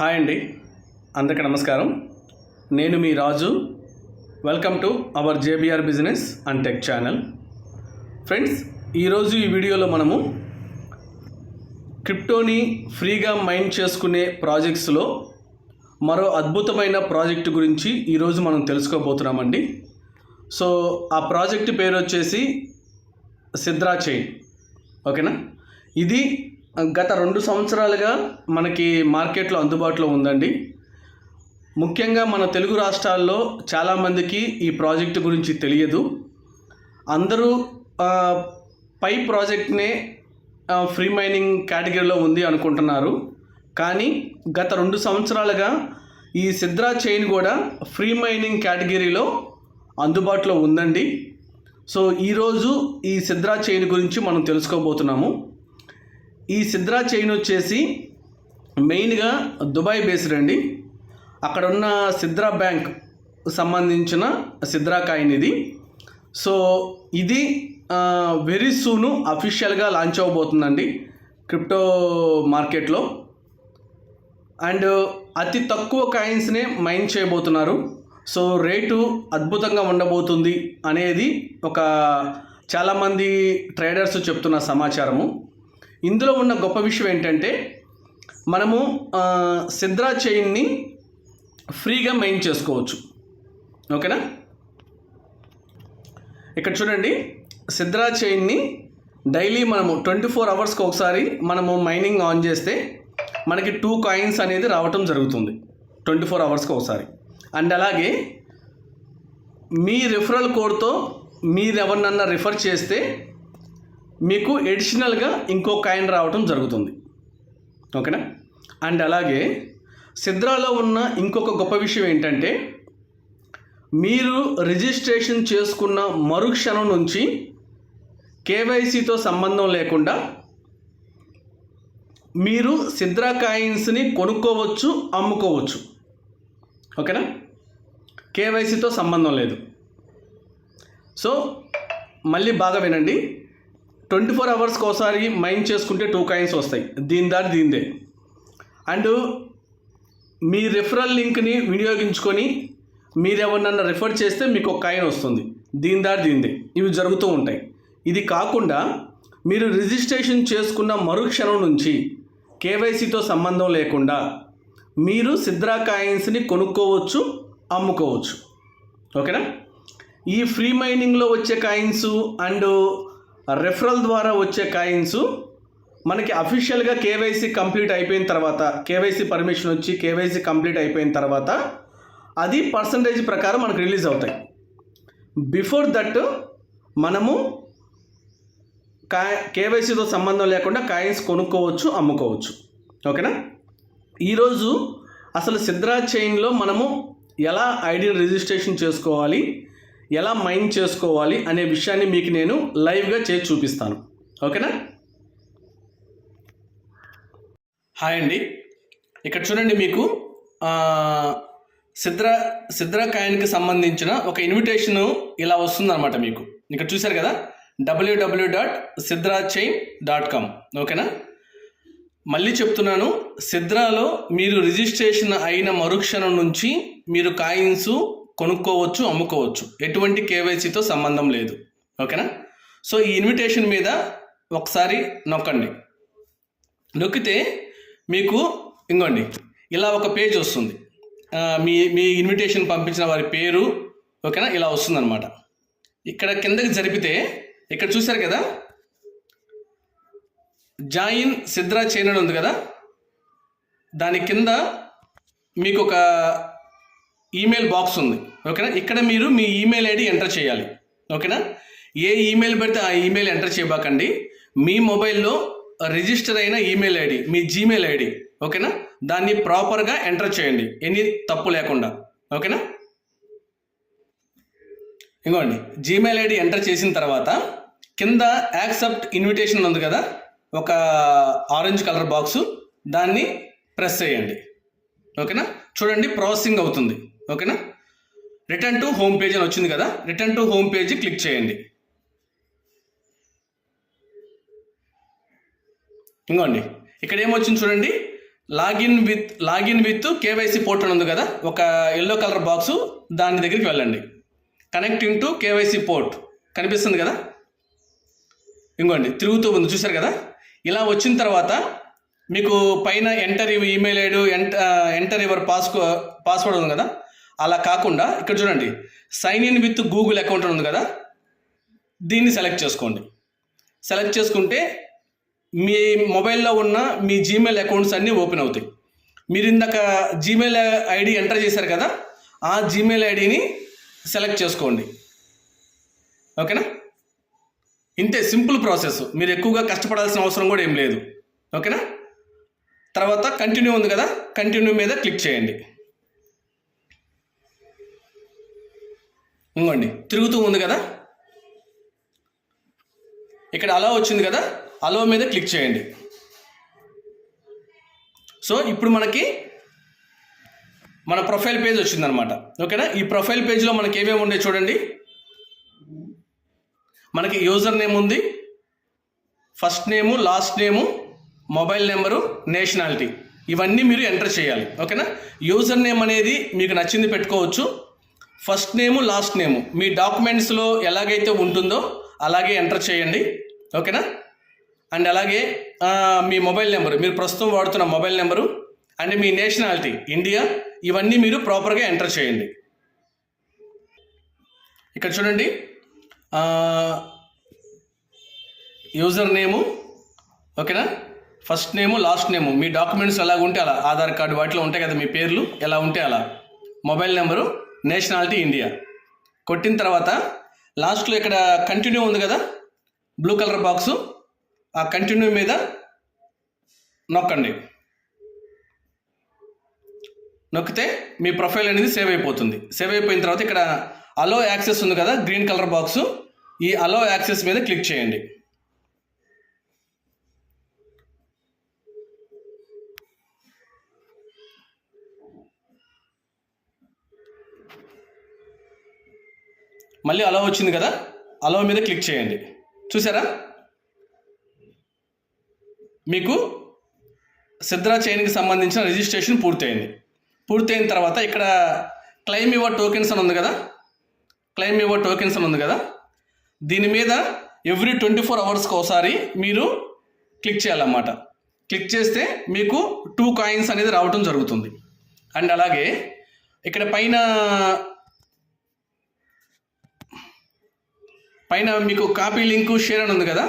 Hi అండి. అందరికీ నమస్కారం. నేను మీ Raju. Welcome to our JBR business and tech channel friends ఈరోజు ఈ వీడియోలో మనము క్రిప్టోని ఫ్రీగా మైండ్ చేసుకునే ప్రాజెక్ట్స్లో మరో అద్భుతమైన ప్రాజెక్ట్ గురించి ఈరోజు మనం తెలుసుకోబోతున్నామండి. సో ఆ ప్రాజెక్ట్ పేరు వచ్చేసి సిద్రా చైన్. ఓకేనా? ఇది గత రెండు సంవత్సరాలుగా మనకి మార్కెట్లో అందుబాటులో ఉందండి. ముఖ్యంగా మన తెలుగు రాష్ట్రాల్లో చాలామందికి ఈ ప్రాజెక్ట్ గురించి తెలియదు. అందరూ పై ప్రాజెక్ట్నే ఫ్రీ మైనింగ్ కేటగిరీలో ఉంది అనుకుంటున్నారు. కానీ గత రెండు సంవత్సరాలుగా ఈ సిద్రా చైన్ కూడా ఫ్రీ మైనింగ్ కేటగిరీలో అందుబాటులో ఉందండి. సో ఈరోజు ఈ సిద్రా చైన్ గురించి మనం తెలుసుకోబోతున్నాము. ఈ సిద్రా చైన్ వచ్చేసి మెయిన్గా దుబాయ్ బేస్డ్ అండి అక్కడ ఉన్న సిద్రా బ్యాంక్ సంబంధించిన సిద్రా కాయిన్ ఇది. సో ఇది వెరీ సూను అఫీషియల్గా లాంచ్ అవ్వబోతుందండి క్రిప్టో మార్కెట్లో అండ్ అతి తక్కువ కాయిన్స్నే మైన్ చేయబోతున్నారు. సో రేటు అద్భుతంగా ఉండబోతుంది అనేది ఒక చాలామంది ట్రేడర్స్ చెప్తున్న సమాచారము. ఇందులో ఉన్న గొప్ప విషయం ఏంటంటే మనము సిద్రా చైన్ని ఫ్రీగా మైన్ చేసుకోవచ్చు. ఓకేనా? ఇక్కడ చూడండి సిద్రా చైన్ని డైలీ మనము ట్వంటీ ఫోర్ అవర్స్కి ఒకసారి మనము మైనింగ్ ఆన్ చేస్తే మనకి టూ కాయిన్స్ అనేది రావటం జరుగుతుంది. ట్వంటీ ఫోర్ అవర్స్కి ఒకసారి. అండ్ అలాగే మీ రిఫరల్ కోడ్తో మీరు ఎవరినన్నా రిఫర్ చేస్తే మీకు ఎడిషనల్గా ఇంకో కాయిన్ రావటం జరుగుతుంది. ఓకేనా? అండ్ అలాగే సిద్రాలో ఉన్న ఇంకొక గొప్ప విషయం ఏంటంటే మీరు రిజిస్ట్రేషన్ చేసుకున్న మరుక్షణం నుంచి కేవైసీతో సంబంధం లేకుండా మీరు సిద్రా కాయిన్స్ని కొనుక్కోవచ్చు అమ్ముకోవచ్చు. ఓకేనా? కేవైసీతో సంబంధం లేదు. సో మళ్ళీ బాగా వినండి. ట్వంటీ ఫోర్ అవర్స్కి ఒకసారి మైండ్ చేసుకుంటే టూ కాయిన్స్ వస్తాయి. దీని దారి దీందే అండ్ మీ రిఫరల్ లింక్ని వినియోగించుకొని మీరు ఎవరినన్నా రిఫర్ చేస్తే మీకు ఒక కాయిన్ వస్తుంది. దీని దారి దీందే ఇవి జరుగుతూ ఉంటాయి. ఇది కాకుండా మీరు రిజిస్ట్రేషన్ చేసుకున్న మరుక్షణం నుంచి కేవైసీతో సంబంధం లేకుండా మీరు సిద్రా కాయిన్స్ని కొనుక్కోవచ్చు అమ్ముకోవచ్చు. ఓకేనా? ఈ ఫ్రీ మైనింగ్లో వచ్చే కాయిన్స్ అండ్ రెఫరల్ ద్వారా వచ్చే కాయిన్స్ మనకి అఫీషియల్గా కేవైసీ కంప్లీట్ అయిపోయిన తర్వాత కేవైసీ పర్మిషన్ వచ్చి కేవైసీ కంప్లీట్ అయిపోయిన తర్వాత అది పర్సంటేజ్ ప్రకారం మనకు రిలీజ్ అవుతాయి. బిఫోర్ దట్ మనము కా కేవైసీతో సంబంధం లేకుండా కాయిన్స్ కొనుక్కోవచ్చు అమ్ముకోవచ్చు. ఓకేనా? ఈరోజు అసలు సిద్రా చైన్లో మనము ఎలా ఐడి రిజిస్ట్రేషన్ చేసుకోవాలి ఎలా మైండ్ చేసుకోవాలి అనే విషయాన్ని మీకు నేను లైవ్గా చేసి చూపిస్తాను. ఓకేనా? హాయ్ అండి. ఇక్కడ చూడండి మీకు సిద్ర సిద్రా సిద్రా సంబంధించిన ఒక ఇన్విటేషన్ ఇలా వస్తుందన్నమాట మీకు. ఇక్కడ చూశారు కదా? WW dot Sidra chain dot com ఓకేనా? మళ్ళీ చెప్తున్నాను సిద్రాలో మీరు రిజిస్ట్రేషన్ అయిన మరుక్షణం నుంచి మీరు కాయిన్స్ కొనుక్కోవచ్చు అమ్ముకోవచ్చు. ఎటువంటి కేవైసీతో సంబంధం లేదు. ఓకేనా? సో ఈ ఇన్విటేషన్ మీద ఒకసారి నొక్కండి. నొక్కితే మీకు ఇంకోండి ఇలా ఒక పేజ్ వస్తుంది. మీ మీ ఇన్విటేషన్ పంపించిన వారి పేరు ఓకేనా ఇలా వస్తుందన్నమాట. ఇక్కడ కిందకి జరిపితే ఇక్కడ చూశారు కదా? జాయిన్ సిద్రా చేయనడు ఉంది కదా? దాని కింద మీకు ఒక ఈమెయిల్ బాక్స్ ఉంది. ఓకేనా? ఇక్కడ మీరు మీ ఈమెయిల్ ఐడి ఎంటర్ చేయాలి. ఓకేనా? ఏ ఈమెయిల్ పెడితే ఆ ఈమెయిల్ ఎంటర్ చేయబాకండి. మీ మొబైల్లో రిజిస్టర్ అయిన ఈమెయిల్ ఐడి మీ జీమెయిల్ ఐడి ఓకేనా? దాన్ని ప్రాపర్గా ఎంటర్ చేయండి. ఎనీ తప్పు లేకుండా. ఓకేనా? ఇంకోండి. జీమెయిల్ ఐడి ఎంటర్ చేసిన తర్వాత కింద యాక్సెప్ట్ ఇన్విటేషన్ ఉంది కదా? ఒక ఆరెంజ్ కలర్ బాక్సు. దాన్ని ప్రెస్ చేయండి. ఓకేనా? చూడండి ప్రాసెసింగ్ అవుతుంది. ఓకేనా? రిటర్న్ టు హోమ్ పేజ్ అని వచ్చింది కదా? Return to home page click చేయండి. ఇంకోండి. ఇక్కడ ఏమొచ్చింది చూడండి? Login with login with KYC portal ఉంది కదా? ఒక ఎల్లో కలర్ బాక్సు దాని దగ్గరికి వెళ్ళండి. కనెక్టింగ్ టు కేవైసీ పోర్ట్ కనిపిస్తుంది కదా? ఇంకోండి. తిరుగుతూ ఉంది. చూశారు కదా? ఇలా వచ్చిన తర్వాత మీకు పైన ఎంటర్ ఇవి email ID enter your pass password ఉంది కదా? అలా కాకుండా ఇక్కడ చూడండి sign in with Google account ఉంది కదా? దీన్ని సెలెక్ట్ చేసుకోండి. సెలెక్ట్ చేసుకుంటే మీ మొబైల్లో ఉన్న మీ జీమెయిల్ అకౌంట్స్ అన్నీ ఓపెన్ అవుతాయి. మీరు ఇందాక జీమెయిల్ ఐడి ఎంటర్ చేశారు కదా ఆ జీమెయిల్ ఐడిని సెలెక్ట్ చేసుకోండి. ఓకేనా? ఇంతే సింపుల్ ప్రాసెస్ మీరు ఎక్కువగా కష్టపడాల్సిన అవసరం కూడా ఏం లేదు. ఓకేనా? తర్వాత కంటిన్యూ ఉంది కదా కంటిన్యూ మీద క్లిక్ చేయండి. ఇంకోండి తిరుగుతూ ఉంది కదా? ఇక్కడ అలో వచ్చింది కదా? అలో మీద క్లిక్ చేయండి. సో ఇప్పుడు మనకి మన ప్రొఫైల్ పేజ్ వచ్చిందనమాట. ఓకేనా? ఈ ప్రొఫైల్ పేజ్లో మనకి ఏమేమి ఉన్నాయి చూడండి. మనకి యూజర్ నేమ్ ఉంది. First name last name mobile number nationality. ఇవన్నీ మీరు ఎంటర్ చేయాలి. ఓకేనా? యూజర్ నేమ్ అనేది మీకు నచ్చింది పెట్టుకోవచ్చు. First name last name. మీ డాక్యుమెంట్స్లో ఎలాగైతే ఉంటుందో అలాగే ఎంటర్ చేయండి. ఓకేనా? అండ్ అలాగే మీ మొబైల్ నెంబరు. మీరు ప్రస్తుతం వాడుతున్న మొబైల్ నెంబరు అండ్ మీ నేషనాలిటీ ఇండియా ఇవన్నీ మీరు ప్రాపర్గా ఎంటర్ చేయండి. ఇక్కడ చూడండి. User name. ఓకేనా? First name last name. మీ డాక్యుమెంట్స్ ఎలా ఉంటే అలా. ఆధార్ కార్డు వాటిలో ఉంటాయి కదా మీ పేర్లు ఎలా ఉంటే అలా. Mobile number nationality India. కొట్టిన తర్వాత లాస్ట్లో ఇక్కడ కంటిన్యూ ఉంది కదా? Blue colour box. ఆ కంటిన్యూ మీద నొక్కండి. నొక్కితే మీ ప్రొఫైల్ అనేది సేవ్ అయిపోతుంది. సేవ్ అయిపోయిన తర్వాత ఇక్కడ అలో యాక్సెస్ ఉంది కదా? Green colour box. ఈ అలో యాక్సెస్ మీద క్లిక్ చేయండి. మళ్ళీ అలో వచ్చింది కదా? అలో మీద క్లిక్ చేయండి. చూసారా? మీకు సిద్రా చైన్కి సంబంధించిన రిజిస్ట్రేషన్ పూర్తయింది. పూర్తయిన తర్వాత ఇక్కడ క్లెయిమ్ యువర్ టోకెన్స్ అని ఉంది కదా? క్లెయిమ్ యువర్ టోకెన్స్ అని ఉంది కదా? దీని మీద ఎవ్రీ ట్వంటీ ఫోర్ అవర్స్కి ఒకసారి మీరు క్లిక్ చేయాలన్నమాట. క్లిక్ చేస్తే మీకు టూ కాయిన్స్ అనేది రావటం జరుగుతుంది. అండ్ అలాగే ఇక్కడ పైన పైన మీకు కాపీ లింకు షేర్ అని ఉంది కదా?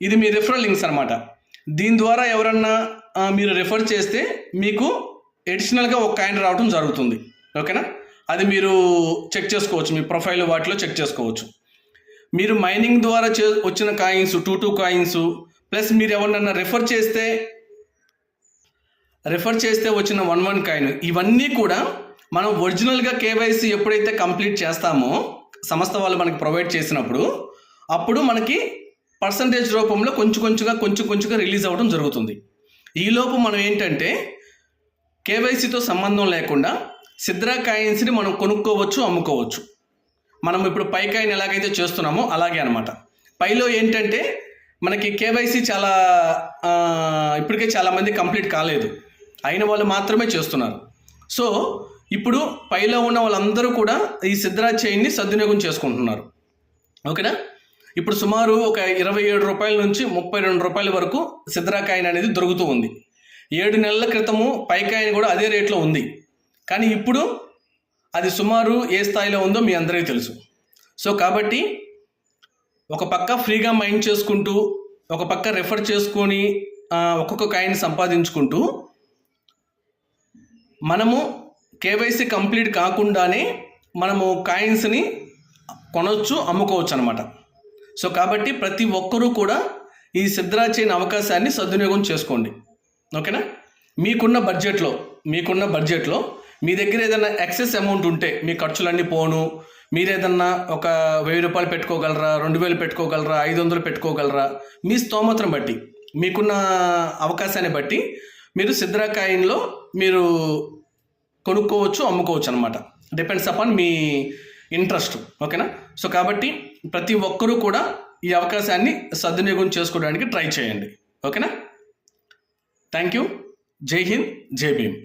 ఇది మీ రెఫరల్ లింక్స్ అనమాట దీని ద్వారా ఎవరన్నా మీరు రిఫర్ చేస్తే మీకు ఎడిషనల్గా ఒక కాయిన్ రావడం జరుగుతుంది. ఓకేనా అది మీరు చెక్ చేసుకోవచ్చు. మీ ప్రొఫైల్ వాటిలో చెక్ చేసుకోవచ్చు. మీరు మైనింగ్ ద్వారా చే వచ్చిన coins two two coins plus మీరు ఎవరినన్నా రిఫర్ చేస్తే రెఫర్ చేస్తే వచ్చిన వన్ వన్ కాయిన్ ఇవన్నీ కూడా మనం ఒరిజినల్గా కేవైసీ ఎప్పుడైతే కంప్లీట్ చేస్తామో సంస్థ వాళ్ళు మనకి ప్రొవైడ్ చేసినప్పుడు అప్పుడు మనకి పర్సంటేజ్ రూపంలో కొంచెం కొంచెంగా కొంచెం కొంచెంగా రిలీజ్ అవ్వడం జరుగుతుంది. ఈలోపు మనం ఏంటంటే కేవైసీతో సంబంధం లేకుండా సిద్రా కాయిన్స్ని మనం కొనుక్కోవచ్చు అమ్ముకోవచ్చు. మనం ఇప్పుడు పై కాయిన్ ఎలాగైతే చేస్తున్నామో అలాగే అనమాట పైలో ఏంటంటే మనకి కేవైసీ చాలా ఇప్పటికే చాలామంది కంప్లీట్ కాలేదు. అయిన వాళ్ళు మాత్రమే చేస్తున్నారు. సో ఇప్పుడు పైలో ఉన్న వాళ్ళందరూ కూడా ఈ సిద్ధరాజ్ చైన్ని సద్వినియోగం చేసుకుంటున్నారు. ఓకేనా? ఇప్పుడు సుమారు ఒక ఇరవై ఏడు రూపాయల నుంచి ముప్పై రెండు రూపాయల వరకు సిద్రా కాయిన్ అనేది దొరుకుతూ ఉంది. ఏడు నెలల క్రితము పై కాయిన్ కూడా అదే రేట్లో ఉంది. కానీ ఇప్పుడు అది సుమారు ఏ స్థాయిలో ఉందో మీ అందరికీ తెలుసు. సో కాబట్టి ఒక పక్క ఫ్రీగా మైండ్ చేసుకుంటూ ఒక పక్క రెఫర్ చేసుకొని ఒక్కొక్క కాయిన్ సంపాదించుకుంటూ మనము కేవైసీ కంప్లీట్ కాకుండానే మనము కాయిన్స్ని కొనవచ్చు అమ్ముకోవచ్చు అనమాట సో కాబట్టి ప్రతి ఒక్కరూ కూడా ఈ సిద్ధరా చేయని అవకాశాన్ని సద్వినియోగం చేసుకోండి. ఓకేనా? మీకున్న బడ్జెట్లో మీకున్న బడ్జెట్లో మీ దగ్గర ఏదైనా ఎక్సెస్ అమౌంట్ ఉంటే మీ ఖర్చులన్నీ పోను మీరేదన్నా ఒక వెయ్యి రూపాయలు పెట్టుకోగలరా రెండు వేలు పెట్టుకోగలరా ఐదు వందలు పెట్టుకోగలరా మీ స్తోమత్రం బట్టి మీకున్న అవకాశాన్ని బట్టి మీరు సిద్రా కాయిన్లో మీరు కొనుక్కోవచ్చు అమ్ముకోవచ్చు అనమాట డిపెండ్స్ అపాన్ మీ ఇంట్రెస్ట్ ఓకేనా సో కాబట్టి ప్రతి ఒక్కరూ కూడా ఈ అవకాశాన్ని సద్వినియోగం చేసుకోవడానికి ట్రై చేయండి ఓకేనా థ్యాంక్ యూ జై హింద్ జై భీమ్